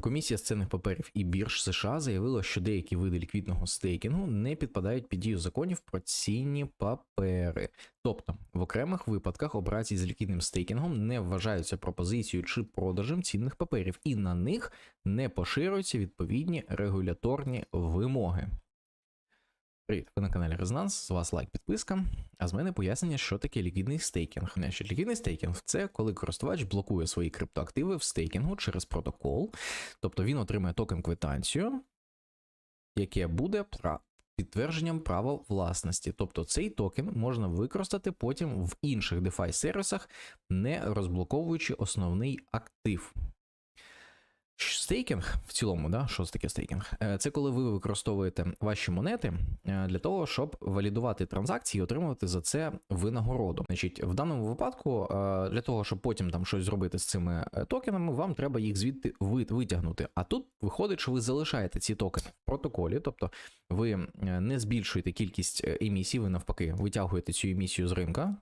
Комісія з цінних паперів і бірж США заявила, що деякі види ліквідного стейкінгу не підпадають під дію законів про цінні папери. Тобто, в окремих випадках операції з ліквідним стейкінгом не вважаються пропозицією чи продажем цінних паперів, і на них не поширюються відповідні регуляторні вимоги. Привіт, ви на каналі Резонанс, з вас лайк, підписка. А з мене пояснення, що таке ліквідний стейкінг. Значить, ліквідний стейкінг це коли користувач блокує свої криптоактиви в стейкінгу через протокол, тобто він отримує токен квитанцію, яке буде підтвердженням права власності. Тобто цей токен можна використати потім в інших DeFi сервісах, не розблоковуючи основний актив. Стейкінг в цілому, да, що це таке стейкінг? Е, Це коли ви використовуєте ваші монети е, для того, щоб валідувати транзакції і отримувати за це винагороду. Значить, в даному випадку, е, для того, щоб потім там щось зробити з цими токенами, вам треба їх звідти ви- витягнути. А тут виходить, що ви залишаєте ці токени в протоколі, тобто ви не збільшуєте кількість емісій, ви навпаки витягуєте цю емісію з ринка,